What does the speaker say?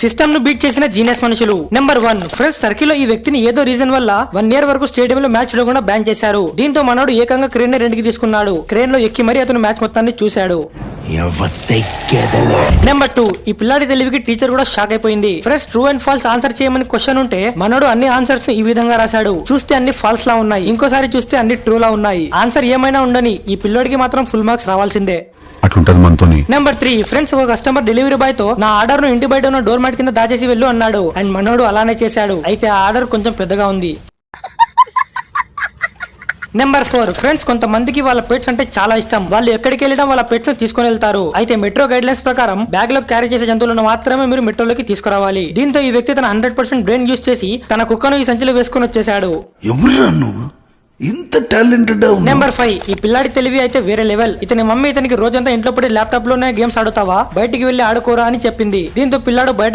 సిస్టమ్ను బీట్ చేసిన జీనియస్ మనుషులు. నెంబర్ వన్ ఫ్రెండ్స్ సర్కిల్లో ఈ వ్యక్తిని ఏదో రీజన్ వల్ల వన్ ఇయర్ వరకు స్టేడియం లో మ్యాచ్ చూడకుండా బ్యాన్ చేశారు. దీంతో మనోడు ఏకంగా క్రేన్ని రెండుకి తీసుకున్నాడు. క్రేన్లో ఎక్కి మరీ అతను మ్యాచ్ మొత్తాన్ని చూశాడు. నెంబర్ టూ ఈ పిల్లాడి తెలివికి టీచర్ కూడా షాక్ అయిపోయింది. Friends true and false answer చేయమని క్వశ్చన్ ఉంటే మనోడు అన్ని ఆన్సర్స్ని ఈ విధంగా రాశాడు. చూస్తే అన్ని ఫాల్స్ లా ఉన్నాయి. ఇంకోసారి చూస్తే అన్ని ట్రూ లా ఉన్నాయి. ఆన్సర్ ఏమైనా ఉండని ఈ పిల్లోడికి మాత్రం ఫుల్ మార్క్స్ రావాల్సిందే. అట్లుంటది మనతోని. నెంబర్ త్రీ ఫ్రెండ్స్ ఒక కస్టమర్ డెలివరీ బాయ్తో నా ఆర్డర్ను ఇంటి బయట ఉన్న డోర్ మ్యాట్ కింద దాచేసి వెళ్ళు అన్నాడు. అండ్ మనోడు అలానే చేశాడు. అయితే ఆ ఆర్డర్ కొంచెం పెద్దగా ఉంది. నెంబర్ ఫోర్ ఫ్రెండ్స్ కొంతమందికి వాళ్ళ పెట్స్ అంటే చాలా ఇష్టం. వాళ్ళు ఎక్కడికి వెళ్ళడం వాళ్ళ పెట్స్ను తీసుకొని వెళ్తారు. అయితే మెట్రో గైడ్ లైన్స్ ప్రకారం బ్యాగ్లో క్యారీ చేసే జంతువులను మాత్రమే మీరు మెట్రోలోకి తీసుకురావాలి. దీంతో ఈ వ్యక్తి తన హండ్రెడ్ పర్సెంట్ బ్రెయిన్ యూస్ చేసి తన కుక్కను ఈ సంచిలో వేసుకొని వచ్చేసాడు ఇంత టాలెంటెడ్ నెంబర్ ఫైవ్ ఈ పిల్లాడి తెలివి అయితే వేరే లెవెల్ ఇతని మమ్మీ ఇతనికి రోజంతా ఇంట్లో పడి ల్యాప్టాప్లోనే గేమ్స్ ఆడుతావా? బయటికి వెళ్ళి ఆడుకోరా అని చెప్పింది. దీంతో పిల్లాడు బయట